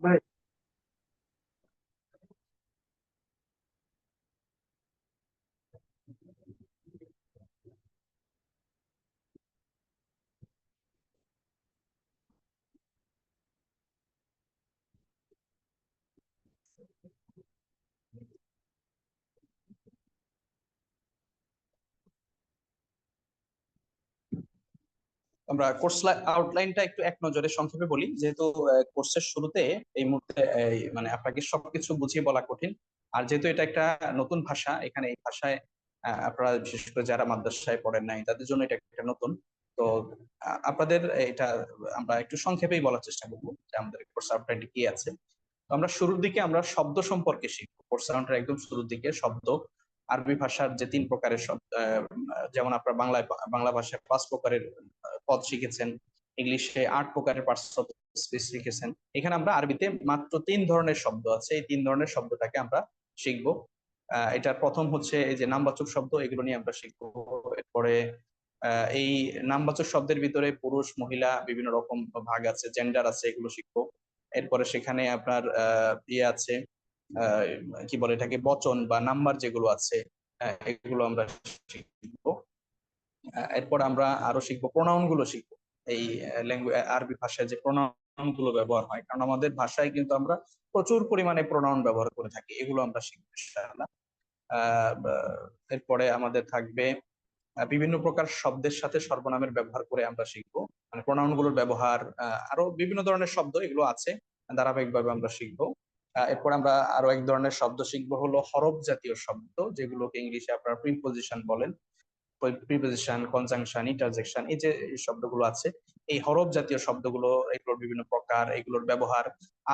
But আমরা course আউটলাইনটা একটু এক নজরে সংক্ষেপে বলি। যেহেতু কোর্সের শুরুতে এই মুহূর্তে মানে আপনাকে সবকিছু বুঝিয়ে বলা কঠিন। আর যেহেতু এটা একটা নতুন ভাষা, এখানে এই ভাষায় আপনারা বিশেষ করে যারা মাদ্রাসায় পড়েন নাই, তাদের জন্য এটা একটা নতুন। তো আপনাদের এটা আমরা একটু সংক্ষেপেই বলার চেষ্টা করব যে আমাদের কোর্স আউটলাইনটি কি আছে। আমরা শুরুর দিকে আমরা শব্দ সম্পর্কে শিখব। কোর্স আউটলাইন একদম শুরুর দিকে শব্দ। আরবি ভাষার যে তিন প্রকারের শব্দ যেমন আপনার বাংলায় বাংলা ভাষায় পাঁচ প্রকারের পদ শিখেছেন, ইংলিশে আট প্রকারের পার্টস শিখেছেন। এখানে আমরা আরবিতে মাত্র তিন ধরনের শব্দ আছে, এই তিন ধরনের শব্দটাকে আমরা শিখব। এটার প্রথম হচ্ছে এই যে নামবাচক শব্দ, এগুলো নিয়ে আমরা শিখব। এরপরে এই নামবাচক শব্দের ভিতরে পুরুষ, মহিলা, বিভিন্ন রকম ভাগ আছে জেন্ডার আছে, এগুলো শিখব। এরপরে সেখানে আপনার ইয়ে আছে কি বলে এটাকে, বচন বা নাম্বার যেগুলো আছে এগুলো আমরা শিখব। এরপর আমরা আরও শিখব প্রোনাউনগুলো শিখব। এই আরবি ভাষায় যে প্রোনাউনগুলো ব্যবহার হয়, কারণ আমাদের ভাষায় কিন্তু আমরা প্রচুর পরিমাণে প্রোনাউন ব্যবহার করে থাকি, এগুলো আমরা শিখব এরপরে আমাদের থাকবে বিভিন্ন প্রকার শব্দের সাথে সর্বনামের ব্যবহার করে আমরা শিখব। মানে প্রোনাউনগুলোর ব্যবহার আরও বিভিন্ন ধরনের শব্দ এগুলো আছে, ধারাবাহিকভাবে আমরা শিখব। এরপর আমরা আরও এক ধরনের শব্দ শিখব, হলো হরফ জাতীয় শব্দ, যেগুলোকে ইংলিশে আপনারা প্রিপোজিশন বলেন। প্রিপোজিশন কনজাংশন ইন্টারজেকশন এই যে শব্দগুলো আছে, এই হরফ জাতীয় শব্দগুলো, এগুলোর বিভিন্ন প্রকার, এগুলোর ব্যবহার।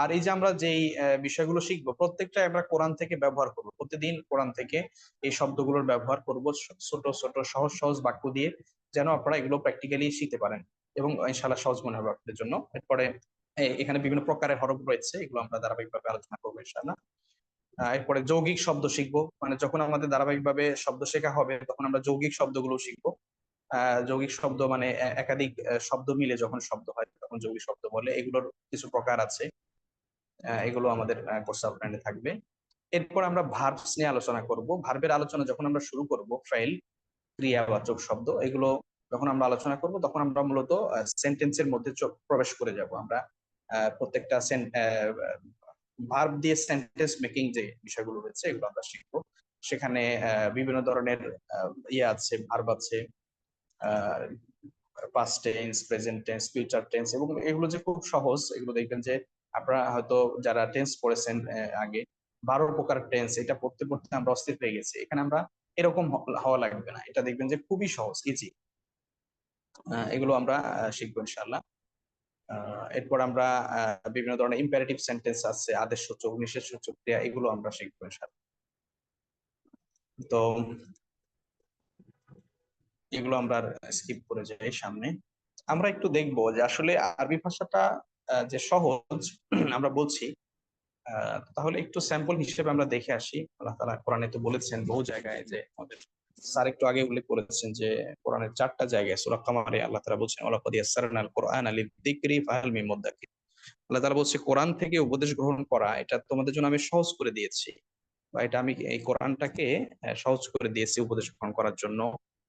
আর এই যে আমরা যেই বিষয়গুলো শিখব প্রত্যেকটা আমরা কোরআন থেকে ব্যবহার করব। প্রতিদিন কোরআন থেকে এই শব্দগুলোর ব্যবহার করব, ছোট ছোট সহজ সহজ বাক্য দিয়ে, যেন আপনারা এগুলো প্র্যাকটিক্যালি শিখতে পারেন। এবং ইনশাআল্লাহ সহজ মনে হবে আপনাদের জন্য। এরপরে এখানে বিভিন্ন প্রকারের হরফ রয়েছে, এগুলো আমরা ধারাবাহিকভাবে আলোচনা করব ইনশাআল্লাহ। এরপরে যৌগিক শব্দ শিখব মানে যখন আমাদের ধারাবাহিকভাবে শব্দ শেখা হবে, তখন আমরা যৌগিক শব্দগুলো শিখব। যৌগিক শব্দ মানে একাধিক শব্দ মিলে যখন শব্দ হয়, তখন যৌগিক শব্দ বলে, এগুলোর কিছু প্রকার আছে। এগুলো আমাদের কোর্স আউটলাইনে থাকবে। এরপর আমরা ভার্বস নিয়ে আলোচনা করব। ভার্বের আলোচনা যখন আমরা শুরু করব ফাইল ক্রিয়াবাচক শব্দ, এগুলো যখন আমরা আলোচনা করব, তখন আমরা মূলত সেন্টেন্সের মধ্যে প্রবেশ করে যাব আমরা। প্রত্যেকটা ভার্ব দিয়ে সেন্টেন্স মেকিং যে বিষয়গুলো রয়েছে, এগুলো আমরা শিখব। সেখানে বিভিন্ন ধরনের ইয়ে আছে ভার্ব আছে past tense present tense future tense এবং এগুলো যে খুব সহজ, এগুলো দেখবেন যে আপনারা হয়তো যারা টেন্স পড়েছেন আগে, বারো প্রকার টেন্স এটা পড়তে পড়তে আমরা অস্থির হয়ে গেছি। এখানে আমরা এরকম হওয়া লাগবে না। এটা দেখবেন যে খুবই সহজ ইজি এগুলো আমরা শিখব ইনশাল্লাহ এরপর আমরা বিভিন্ন ধরনের ইম্পারেটিভ সেন্টেন্স আছে, আদেশ সূচক, নিষেধ সূচক, ক্রিয়া, এগুলো আমরা শিখব তো এগুলো আমরা স্কিপ করে যাই সামনে। আমরা একটু দেখব যে আসলে আরবি ভাষাটা যে সহজ, আমরা বলছি তাহলে একটু স্যাম্পল হিসেবে আমরা দেখে আসি। আল্লাহ তালা কোরআনে তো বলেছেন বহু জায়গায় যে আমাদের স্যার একটু আগে উল্লেখ করেছেন যে কোরআনের চারটা জায়গায় সূরা কামারে আল্লাহ তাআলা বলছেন ওয়ালাকাদ ইয়াসসারনাল কোরআন লিযিকরি ফাহাল মিন মুদ্দাকির আল্লাহ তাআলা বলছে, কোরআন থেকে উপদেশ গ্রহণ করা, এটা তোমাদের জন্য আমি সহজ করে দিয়েছি। বা এটা আমি এই কোরআনটাকে সহজ করে দিয়েছি উপদেশ গ্রহণ করার জন্য।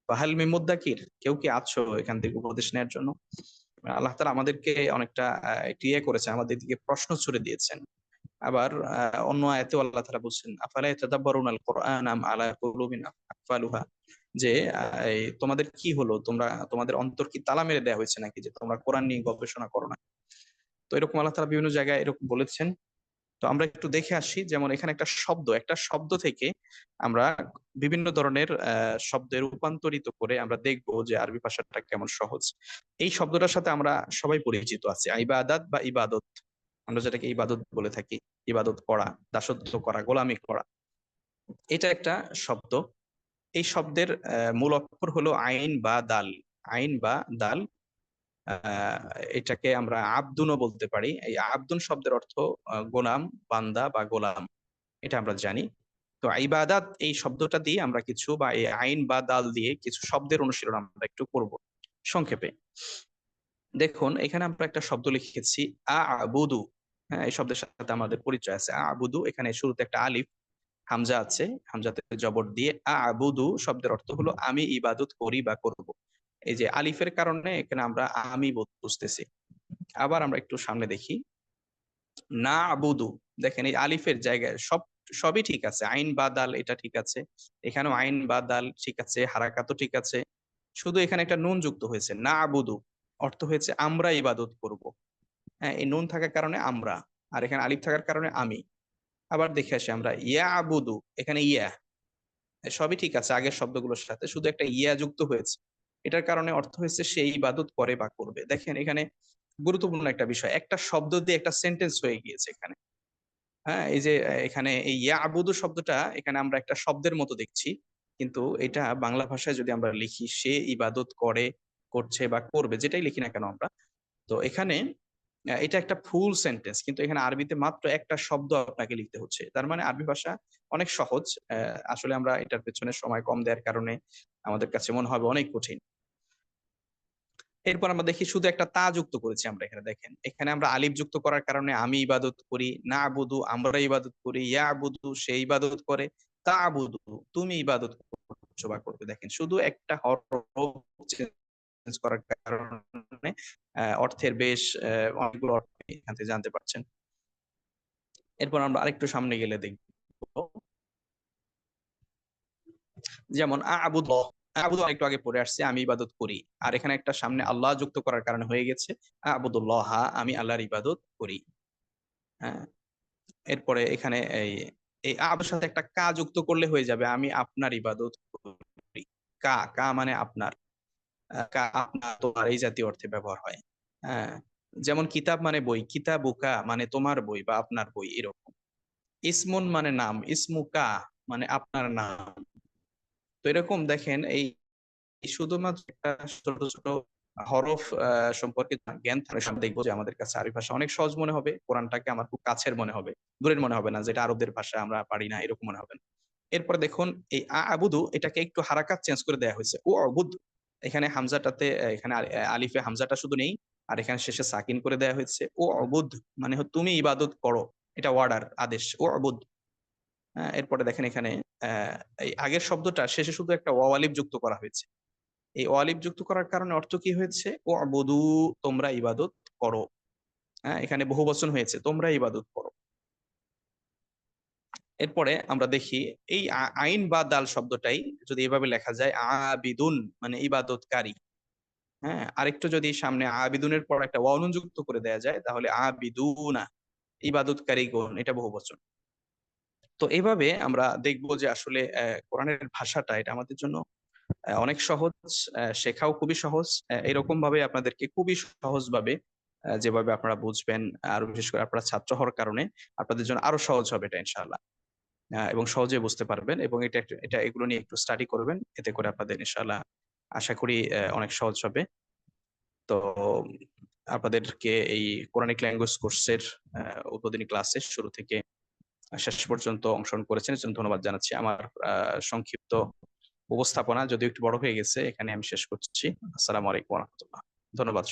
ফাহাল মিন মুদ্দাকির কেউ কি আছো এখান থেকে উপদেশ নেওয়ার জন্য? আল্লাহ তাআলা আমাদেরকে অনেকটা ইয়ে করেছে আমাদের দিকে প্রশ্ন ছুড়ে দিয়েছেন। আবার অন্য আয়াতে আল্লাহ তাআলা বলছেন, আফালা ইয়াতাদাব্বারুনাল কোরআন আম আলা কুলুবিন আকফালুহা যে তোমাদের কি হলো? তোমরা, তোমাদের অন্তর কি তালা মেরে দেওয়া হয়েছে নাকি? যে, তোমরা কোরআন নিয়ে গবেষণা করো না তো এরকম আল্লাহ তাআলা বিভিন্ন জায়গায় এরকম বলেছেন। তো আমরা একটু দেখে আসি, যেমন এখানে একটা শব্দ একটা শব্দ থেকে আমরা বিভিন্ন ধরনের শব্দের রূপান্তরিত করে আমরা দেখব যে আরবি ভাষাটা কেমন সহজ। এই শব্দটার সাথে আমরা সবাই পরিচিত আছি ইবাদাত বা ইবাদত। আমরা যেটাকে ইবাদত বলে থাকি, ইবাদত করা, দাসত্ব করা, গোলামি করা। এটা একটা শব্দ। এই শব্দের মূল অক্ষর হলো আইন বা দাল। আইন বা দাল এটাকে আমরা আব্দুনও বলতে পারি। এই আব্দুন শব্দের অর্থ গোলাম, বান্দা বা গোলাম। এটা আমরা জানি। তো ইবাদাত এই শব্দটা দিয়ে আমরা কিছু বা এই আইন বা দাল দিয়ে কিছু শব্দের অনুশীলন আমরা একটু করব সংক্ষেপে। দেখুন, এখানে আমরা একটা শব্দ লিখেছি আবুদু হ্যাঁ এই শব্দের সাথে আমাদের পরিচয় আছে। আবুদু, এখানে শুরুতে একটা আলিফ, হামজা আছে। হামজাতে জবর দিয়ে আবুদু শব্দের অর্থ হলো, আমি ইবাদত করি বা করব। এই যে আলিফের কারণে এখানে আমরা আমি বুঝতেছি। আবার আমরা একটু সামনে দেখি। না আবুদু দেখেন এই আলিফের জায়গায় সব, সবই ঠিক আছে। আইন বা দাল এটা ঠিক আছে। এখানেও আইন বা দাল ঠিক আছে, হারাকাতও ঠিক আছে। শুধু এখানে একটা নুন যুক্ত হয়েছে। না আবুদু অর্থ হয়েছে, আমরা ইবাদত করব। এই নুন থাকার কারণে আমরা, আর এখানে আলিফ থাকার কারণে আমি। আবার দেখে আসি আমরা ইয়া আবুদু এখানে ইয়া। সবই ঠিক আছে, আগের শব্দগুলোর সাথে, শুধু একটা ইয়া যুক্ত হয়েছে। এটার কারণে অর্থ হয়েছে সে ইবাদত করে বা করবে। দেখেন, এখানে গুরুত্বপূর্ণ একটা বিষয়, একটা শব্দ দিয়ে একটা সেন্টেন্স হয়ে গিয়েছে এখানে। হ্যাঁ এই যে এখানে এই ইয়া আবুদু শব্দটা, এখানে আমরা একটা শব্দের মতো দেখছি, কিন্তু এটা বাংলা ভাষায় যদি আমরা লিখি, সে ইবাদত করে, করছে বা করবে, যেটাই লিখি না কেন আমরা, তো এখানে এটা একটা ফুল সেন্টেন্স। কিন্তু এখানে আরবিতে মাত্র একটা শব্দ আপনাকে লিখতে হচ্ছে। তার মানে আরবি ভাষা অনেক সহজ আসলে আমরা এটার পেছনে সময় কম দেওয়ার কারণে আমাদের কাছে মনে হবে অনেক কঠিন। এরপর আমরা দেখি শুধু একটা তা যুক্ত করেছি আমরা এখানে, দেখেন। এখানে আমরা আলিফ যুক্ত করার কারণে আমি ইবাদত করি, না আবুদু, আমরা ইবাদত করি, ইয়া আবুদু, সে ইবাদত করে, তা আবুদু, তুমি ইবাদত করছ বা করবে। দেখেন, শুধু একটা হরফ চেঞ্জ করার কারণে অর্থের বেশ অনেকগুলো অর্থ এখান থেকে জানতে পারছেন। এরপর আমরা আরেকটু সামনে গেলে দেখব। যেমন আবুদ একটু আগে পড়ে আসছে, আমি ইবাদত করি। আর এখানে একটা সামনে আল্লাহ যুক্ত করার কারণে হয়ে গেছে আমি আল্লাহর ইবাদত করি। হ্যাঁ এরপরে এখানে এই এই সাথে একটা কা যুক্ত করলে হয়ে যাবে, আমি আপনার ইবাদত করি। কা কা মানে আপনার। তোমার এই জাতীয় অর্থে ব্যবহার হয়। হ্যাঁ যেমন কিতাব মানে বই, কিতাবুকা মানে তোমার বই বা আপনার বই, এরকম। ইসমুন মানে নাম, ইসমুকা মানে আপনার নাম। তো এরকম দেখেন, এই শুধুমাত্র একটা ছোট ছোট হরফ সম্পর্কে জ্ঞান থাকলে দেখব যে আমাদের কাছে আরবি ভাষা অনেক সহজ মনে হবে, কোরআনটাকে আমার খুব কাছের মনে হবে, দূরের মনে হবে না, যেটা আরবদের ভাষা আমরা পারি না, এরকম মনে হবে না। এরপরে দেখুন, এই আবুদু এটাকে একটু হারাকাত চেঞ্জ করে দেওয়া হয়েছে। ও অবুদ এখানে হামজাটাতে এখানে আলিফে হামজাটা শুধু নেই, আর এখানে শেষে সাকিন করে দেওয়া হয়েছে। ও অবুদ মানে তুমি ইবাদত করো, এটা ওয়ার্ডার আদেশ, ও অবুদ এরপরে দেখেন এখানে এই আগের শব্দটা শেষে শুধু একটা ওয়ালিফ যুক্ত করা হয়েছে। এই ওয়ালিফ যুক্ত করার কারণে অর্থ কি হয়েছে? ও অবধু, তোমরা ইবাদত করো। হ্যাঁ এখানে বহু বচন হয়েছে, তোমরা ইবাদত করো। এরপরে আমরা দেখি এই আইন বা দাল শব্দটাই যদি এভাবে লেখা যায়, আবিদুন মানে ইবাদতকারী। হ্যাঁ আরেকটু যদি সামনে আবিদুনের পর একটা যুক্ত করে দেয়া যায়, তাহলে আবিদুনা, ইবাদতকারী গুণ, এটা বহু বচন। তো এইভাবে আমরা দেখব যে আসলে কোরআনের ভাষাটা এটা আমাদের জন্য অনেক সহজ শেখাও খুবই সহজ এরকম ভাবে আপনাদেরকে খুবই সহজ ভাবে যেভাবে আপনারা বুঝবেন, আর বিশেষ করে আপনারা ছাত্র হওয়ার কারণে আপনাদের জন্য আরও সহজ হবে এটা, ইনশাআল্লাহ। এবং সহজে বুঝতে পারবেন এবং এটা এটা এগুলো নিয়ে একটু স্টাডি করবেন। এতে করে আপনাদের ইনশাআল্লাহ আশা করি অনেক সহজ হবে। তো, আপনাদেরকে এই কোরআনিক ল্যাঙ্গুয়েজ কোর্সের উদ্বোধনী ক্লাসে শুরু থেকে শেষ পর্যন্ত অংশগ্রহণ করেছেন। ধন্যবাদ জানাচ্ছি। আমার সংক্ষিপ্ত উপস্থাপনা যদিও একটু বড় হয়ে গেছে, এখানে আমি শেষ করছি। আসসালামু আলাইকুম রহমতুল্লাহ। ধন্যবাদ